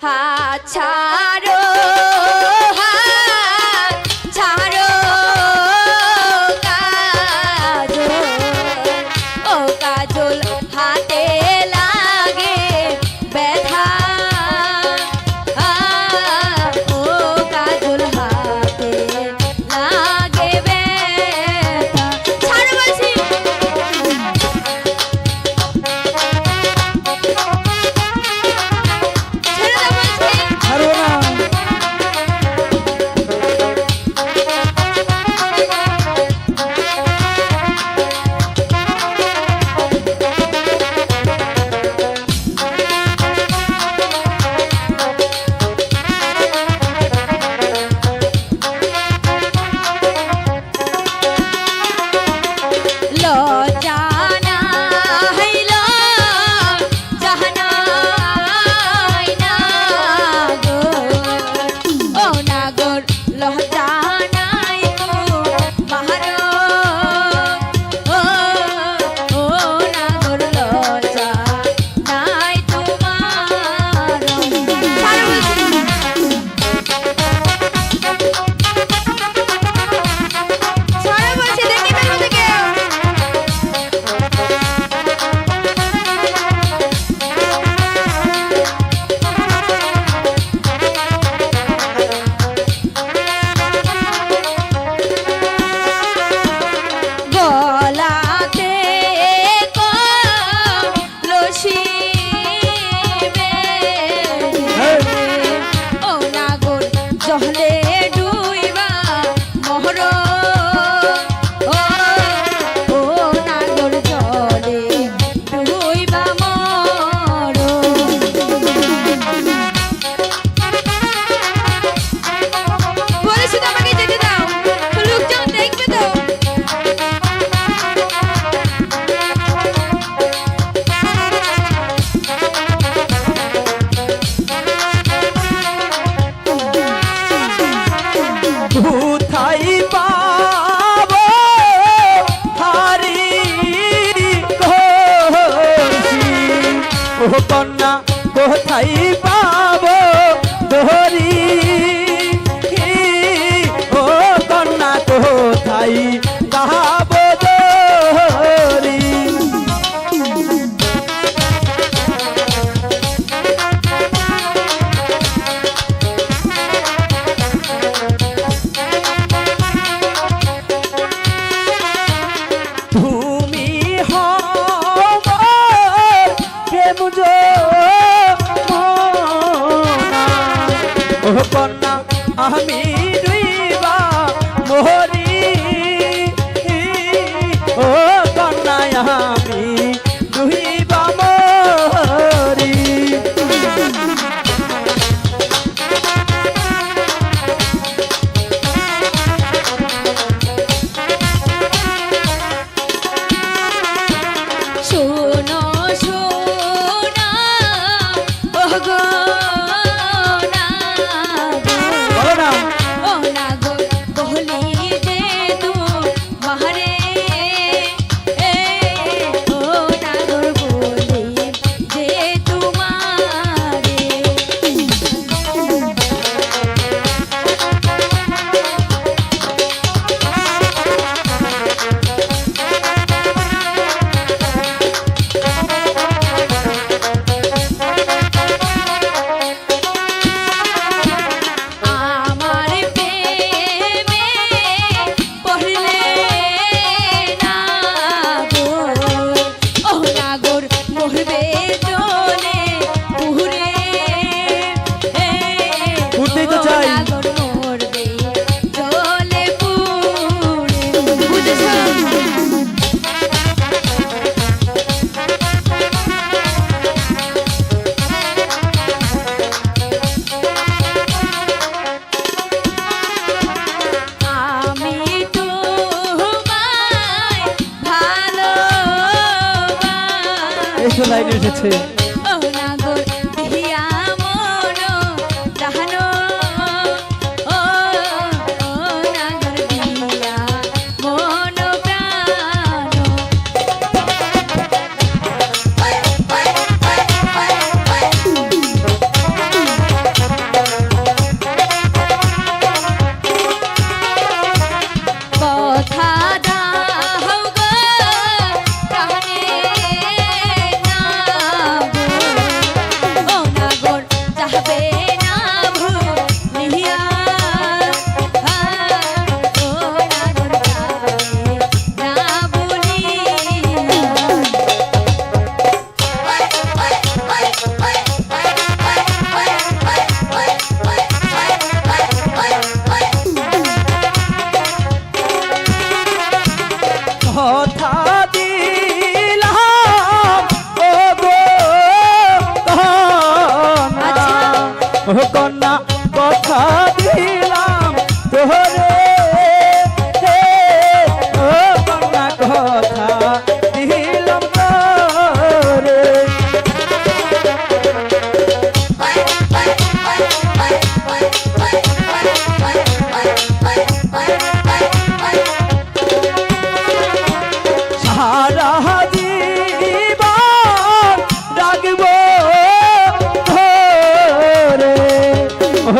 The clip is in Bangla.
하차를 কোথায় পাব দোহরি? ও কন্যা কোথায় পাব দোহরি? তুমি হ প্রেম upon লাইনে এসেছে। কন্যা কথা দিলাম তোরে